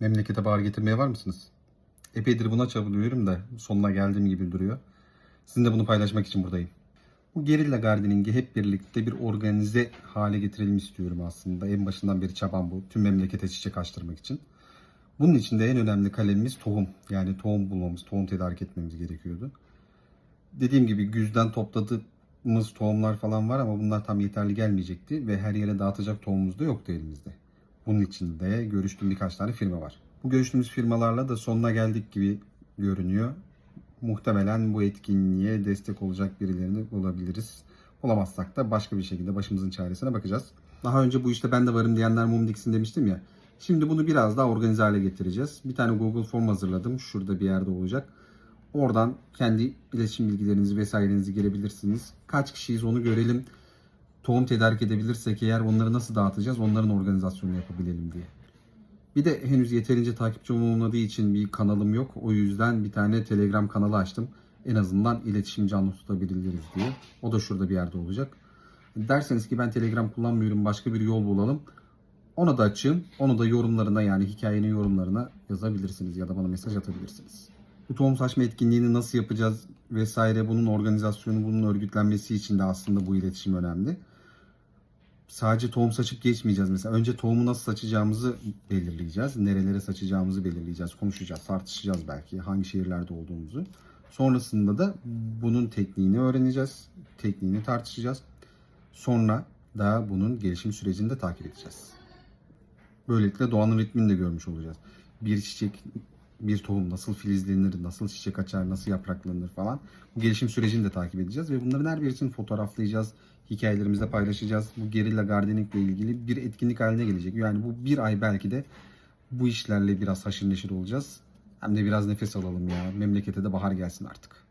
Memlekete bahar getirmeye var mısınız? Epeydir buna çabalıyorum da sonuna geldiğim gibi duruyor. Sizinle bunu paylaşmak için buradayım. Bu gerilla gardening'i hep birlikte bir organize hale getirelim istiyorum aslında. En başından beri çabam bu. Tüm memlekete çiçek açtırmak için. Bunun için de en önemli kalemimiz tohum. Yani tohum bulmamız, tohum tedarik etmemiz gerekiyordu. Dediğim gibi güzden topladığımız tohumlar falan var ama bunlar tam yeterli gelmeyecekti ve her yere dağıtacak tohumumuz da yoktu elimizde. Bunun için de görüştüğüm birkaç tane firma var. Bu görüştüğümüz firmalarla da sonuna geldik gibi görünüyor. Muhtemelen bu etkinliğe destek olacak birilerini bulabiliriz. Bulamazsak da başka bir şekilde başımızın çaresine bakacağız. Daha önce bu işte ben de varım diyenler mum diksin demiştim ya. Şimdi bunu biraz daha organize hale getireceğiz. Bir tane Google Form hazırladım. Şurada bir yerde olacak. Oradan kendi iletişim bilgilerinizi vesairenizi girebilirsiniz. Kaç kişiyiz onu görelim. Tohum tedarik edebilirsek eğer onları nasıl dağıtacağız onların organizasyonunu yapabilelim diye. Bir de henüz yeterince takipçim olmadığı için bir kanalım yok. O yüzden bir tane Telegram kanalı açtım. En azından iletişim canlı tutabiliriz diye. O da şurada bir yerde olacak. Derseniz ki ben Telegram kullanmıyorum başka bir yol bulalım. Ona da açayım. Onu da yorumlarına yani hikayenin yorumlarına yazabilirsiniz ya da bana mesaj atabilirsiniz. Bu tohum saçma etkinliğini nasıl yapacağız vesaire bunun organizasyonu, bunun örgütlenmesi için de aslında bu iletişim önemli. Sadece tohum saçıp geçmeyeceğiz mesela. Önce tohumu nasıl saçacağımızı belirleyeceğiz. Nerelere saçacağımızı belirleyeceğiz. Konuşacağız, tartışacağız belki hangi şehirlerde olduğumuzu. Sonrasında da bunun tekniğini öğreneceğiz. Tekniğini tartışacağız. Sonra da bunun gelişim sürecini de takip edeceğiz. Böylelikle doğanın ritmini de görmüş olacağız. Bir çiçek, bir tohum nasıl filizlenir, nasıl çiçek açar, nasıl yapraklanır falan. Bu gelişim sürecini de takip edeceğiz ve bunların her birisini fotoğraflayacağız. Hikayelerimizde paylaşacağız. Bu gerilla gardening ile ilgili bir etkinlik haline gelecek. Yani bu bir ay belki de bu işlerle biraz haşır neşir olacağız. Hem de biraz nefes alalım ya. Memlekete de bahar gelsin artık.